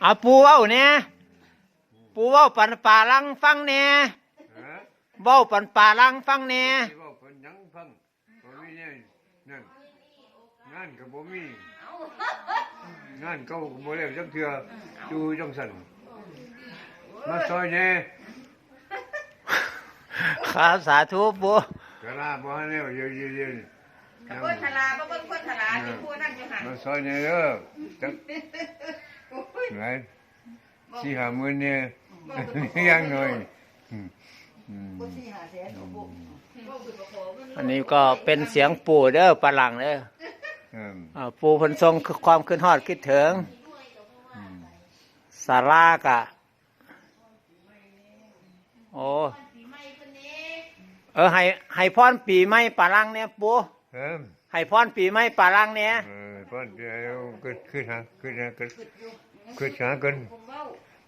เอาปูเว้าเนี่ยปูเว้าปันป่าลังฟังเนี่ยฮะเว้าปันป่าลังฟังเนี่ยที่ว่าคนหยังฟังบ่มีเนี่ยนั่นงานก็บ่มีงานเก่าก็บ่แล้วจักเทื่ออยู่จังซั่นมาซอยแหน่ครับสาธุปูกะลาบ่ให้แล้วเยอะๆกับคนทลาบ่เบิ่งคนทลาที่พูดนั่นอยู่หันมาซอยแหน่เด้อจัก หลายสี่ห้าหมื่นเนี่ยยังหน่อยอืมอืมอันนี้ก็เป็นเสียงปู่เด้อปลาหลังเด้ออืมอ่าปู่เพันทรงความขึ้นฮอดคิดถึงสารากะโอ้เออให้ให้พรปีใหม่ปลาหลังเนี่ยปู่เอิ่มให้พรปีใหม่ปลาหลังเนี่ยเออพอเดี๋ยวขึ้นขึ้นหาขึ้นหาขึ้น ขึ้นหากัน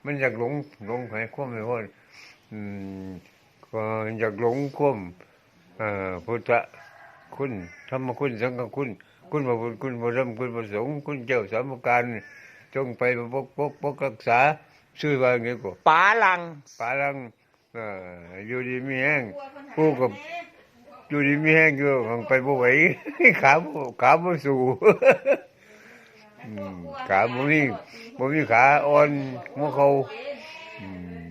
มันอยากหลงหลงให้ความไม่พออืมก็อยากหลงความเอ่อพุทธคุณธรรมคุณสังฆคุณ คุณพระพุทธคุณพระธรรมคุณพระสงฆ์คุณเจ้าสามการจงไปปกปกปกรักษาชื่อว่าไงก็ปลาหลังปาลังเอ่ออยู่ดีมีแห้งผู้กับอยู่ดีมีแห้งอยู่หังไปบ่ไหวขาบ่ขาบ่สู้อืม ขาบ่มีบ่มีขาอ่อนหัวเขาอืม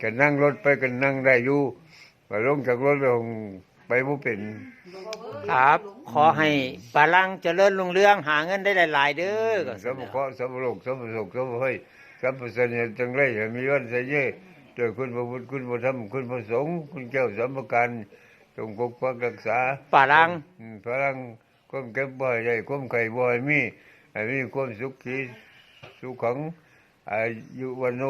ก็นั่งรถไปก็นั่งได้อยู่ก็ลงจากรถลงไปบ่เป็น ครับ ขอให้ปลาหลังเจริญรุ่งเรืองหาเงินได้หลาย ๆ เด้อก็สัมภเคราะห์สัมภโลกสัมภสุขสัมภเฮ้ยสัมภเสนียจังไรให้มีวันใส่เย่ด้วยคุณพระพุทธคุณพระธรรมคุณพระสงฆ์คุณเจ้าสัมภการจงปกปักรักษาปลาหลังอืมพลังความเก็บบ่อยใหญ่ความไข่บ่อยมี ให้มีความสุขีสุขังอายุวัน